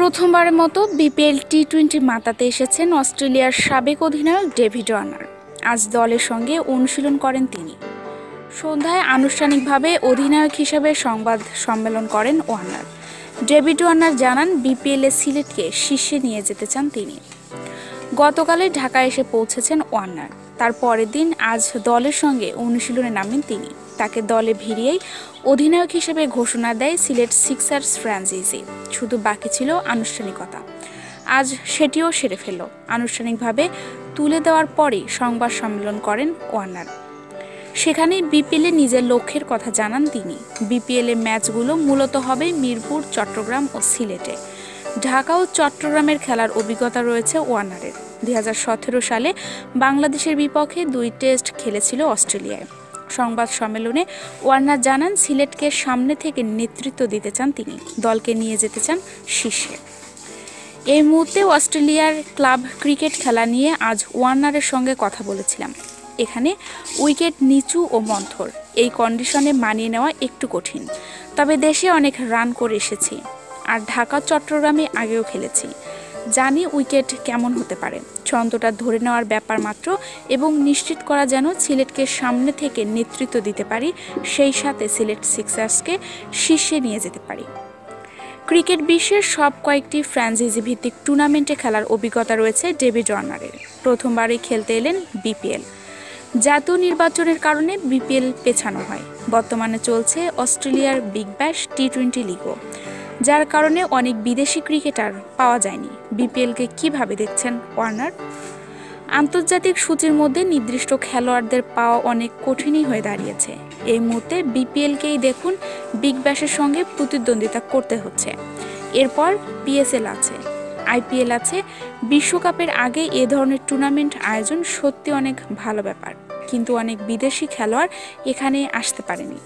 প্রথমবারের মতো BPL T twenty মাতাতে এসেছেন অস্ট্রেলিয়ার সাবেক অধিনায়ক ডেভিড ওয়ার্নার। আজ দলের সঙ্গে অনুশীলন করেন তিনি। সন্ধ্যায় আনুষ্ঠানিকভাবে অধিনায়ক হিসেবে সংবাদ সম্মেলন করেন ওয়ার্নার। ডেভিড ওয়ার্নার জানান, বিপিএলে সিলেটকে শীর্ষে নিয়ে যেতে চান তিনি। গতকালে ঢাকায় এসে পৌঁছেছেন ওয়ার্নার। তার পরের দিন আজ দলের সঙ্গে অনুশীলনে নামেন তিনি। তাকে দলে ভিড়িয়েই অধিনায়ক হিসেবে ঘোষণা দেয় সিলেট সিক্সার্স ফ্র্যাঞ্চাইজি। শুধু বাকি ছিল আনুষ্ঠানিকতা। আজ সেটিও সেরে ফেলল। আনুষ্ঠানিকভাবে তুলে দেওয়ার পরেই সংবাদ সম্মেলন করেন ওয়ার্নার। সেখানেই বিপিএলে নিজের লক্ষ্যের কথা জানান তিনি। বিপিএলে ম্যাচগুলো মূলত হবে মিরপুর, চট্টগ্রাম ও সিলেটে। ঢাকা ও চট্টগ্রামের খেলার অভিজ্ঞতা রয়েছে ওয়ার্নারের। দুই হাজার সতেরো সালে বাংলাদেশের বিপক্ষে দুই টেস্ট খেলেছিল অস্ট্রেলিয়ায়। সংবাদ সম্মেলনে ওয়ার্নার জানান, সিলেটকে সামনে থেকে নেতৃত্ব দিতে চান তিনি। দলকে নিয়ে যেতে চান শীর্ষে। এই মুহূর্তে অস্ট্রেলিয়ার ক্লাব ক্রিকেট খেলা নিয়ে আজ ওয়ার্নারের সঙ্গে কথা বলেছিলাম। এখানে উইকেট নিচু ও মন্থর, এই কন্ডিশনে মানিয়ে নেওয়া একটু কঠিন। তবে দেশে অনেক রান করে এসেছি। আর ঢাকা, চট্টগ্রামে আগেও খেলেছি। জানি উইকেট কেমন হতে পারে। ছন্দটা ধরে নেওয়ার ব্যাপার মাত্র এবং নিশ্চিত করা যেন সিলেটকে সামনে থেকে নেতৃত্ব দিতে পারি, সেই সাথে সিলেট সিক্সার্সকে শীর্ষে নিয়ে যেতে পারি। ক্রিকেট বিশ্বের সব কয়েকটি ফ্র্যাঞ্চাইজি ভিত্তিক টুর্নামেন্টে খেলার অভিজ্ঞতা রয়েছে ডেভি জর্নারের প্রথমবারই খেলতে এলেন বিপিএল। জাতীয় নির্বাচনের কারণে বিপিএল পেছানো হয়। বর্তমানে চলছে অস্ট্রেলিয়ার বিগ ব্যাশ টি টোয়েন্টি লিগও। যার কারণে অনেক বিদেশি ক্রিকেটার পাওয়া যায়নি। বিপিএলকে কীভাবে দেখছেন ওয়ার্নার আন্তর্জাতিক সূচির মধ্যে নির্দিষ্ট খেলোয়াড়দের পাওয়া অনেক কঠিনই হয়ে দাঁড়িয়েছে। এই মুহূর্তে বিপিএলকেই দেখুন বিগ ব্যাশের সঙ্গে প্রতিদ্বন্দ্বিতা করতে হচ্ছে। এরপর পিএসএল আছে। আইপিএল আছে। বিশ্বকাপের আগে এ ধরনের টুর্নামেন্ট আয়োজন সত্যি অনেক ভালো ব্যাপার। কিন্তু অনেক বিদেশি খেলোয়াড় এখানে আসতে পারেনি।